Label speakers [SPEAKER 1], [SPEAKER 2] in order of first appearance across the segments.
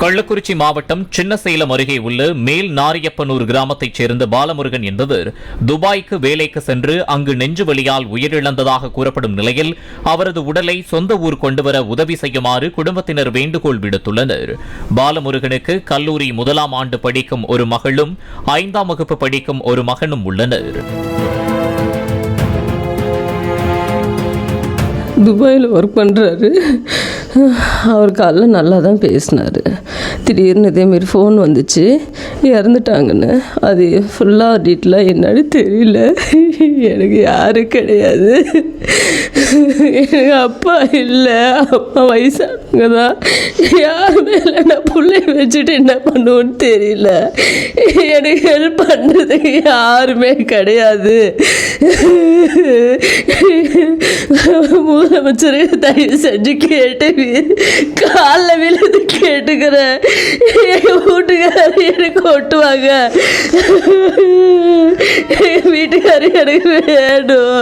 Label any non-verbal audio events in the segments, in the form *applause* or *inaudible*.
[SPEAKER 1] கள்ளக்குறிச்சி மாவட்டம் சின்னசேலம் அருகே உள்ள மேல் நாரியப்பனூர் கிராமத்தைச் சேர்ந்த பாலமுருகன் என்பவர் துபாய்க்கு வேலைக்கு சென்று அங்கு நெஞ்சு வழியால் உயிரிழந்ததாக கூறப்படும் நிலையில் அவரது உடலை சொந்த ஊர் கொண்டுவர உதவி செய்யுமாறு குடும்பத்தினர் வேண்டுகோள் விடுத்துள்ளனர். பாலமுருகனுக்கு கல்லூரி முதலாம் ஆண்டு படிக்கும் ஒரு மகளும் ஐந்தாம் வகுப்பு படிக்கும் ஒரு மகனும் உள்ளனர்.
[SPEAKER 2] துபாயில் ஒர்க் பண்ணுறாரு அவர் காலில் நல்லா தான் பேசினார். திடீர்னு இதேமாரி ஃபோன் வந்துச்சு. இறந்துட்டாங்கன்னு. அது ஃபுல்லாக டீட்டெயிலாக என்னன்னு தெரியல. எனக்கு யாரும் கிடையாது. எனக்கு அப்பா இல்லை. அப்பா வயசானவங்க தான் யாருமே இல்லை நான் பிள்ளைய வச்சுட்டு என்ன பண்ணுவோன்னு தெரியல. எனக்கு ஹெல்ப் பண்ணுறதுக்கு யாருமே கிடையாது. *laughs* முதலமைச்சர் தயவு செஞ்சு கேட்டு காலில் விழுந்து கேட்டுக்கிறேன் எங்கள் வீட்டுக்காரர் எனக்கு ஒட்டுவாங்க. வீட்டுக்காரி வீட்டுக்காரர் எனக்கு வேணும்.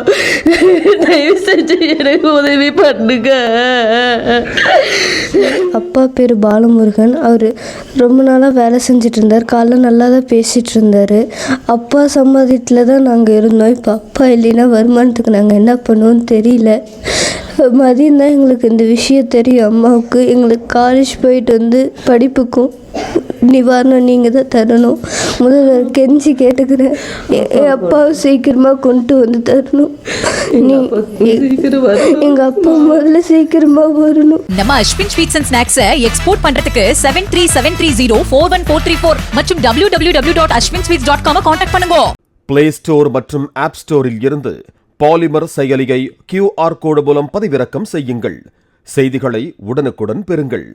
[SPEAKER 2] தயவு செஞ்சு எனக்கு உதவி பண்ணுங்க.
[SPEAKER 3] அப்பா பேர் பாலமுருகன். அவர் ரொம்ப நாளாக வேலை செஞ்சுட்டு இருந்தார் காலைல நல்லா தான் பேசிகிட்டு இருந்தார் அப்பா சம்மதத்தில் தான் நாங்கள் இருந்தோம். இப்போ அப்பா இல்லைன்னா வருமானத்துக்கு நாங்கள் என்ன பண்ணுவோம்னு தெரியல. மதியம் தான் எங்களுக்கு இந்த விஷயம் தெரியும். அம்மாவுக்கு எங்களுக்கு காலேஜ் போயிட்டு வந்து படிப்புக்கும் நிவாரணம் நீங்கள் தான் தரணும். முதல்ல கெஞ்சி கேட்டுக்கிறேன். என் அப்பாவை சீக்கிரமாக கொண்டு வந்து தரணும். நீ. எங்கள் அப்பா முதல்ல சீக்கிரமாக வரணும்.
[SPEAKER 4] நம்ம Ashwin sweets and snacks export பண்றதுக்கு seven three seven three zero four one four three four மற்றும் W W W dot Ashwin sweets dot com contact பண்ணுங்க.
[SPEAKER 5] பிளே ஸ்டோர் மற்றும் ஆப் ஸ்டோரில் இருந்து பாலிமர் செயலியை கியூஆர் கோடு மூலம் பதிவிறக்கம் செய்யுங்கள். செய்திகளை உடனுக்குடன் பெறுங்கள்.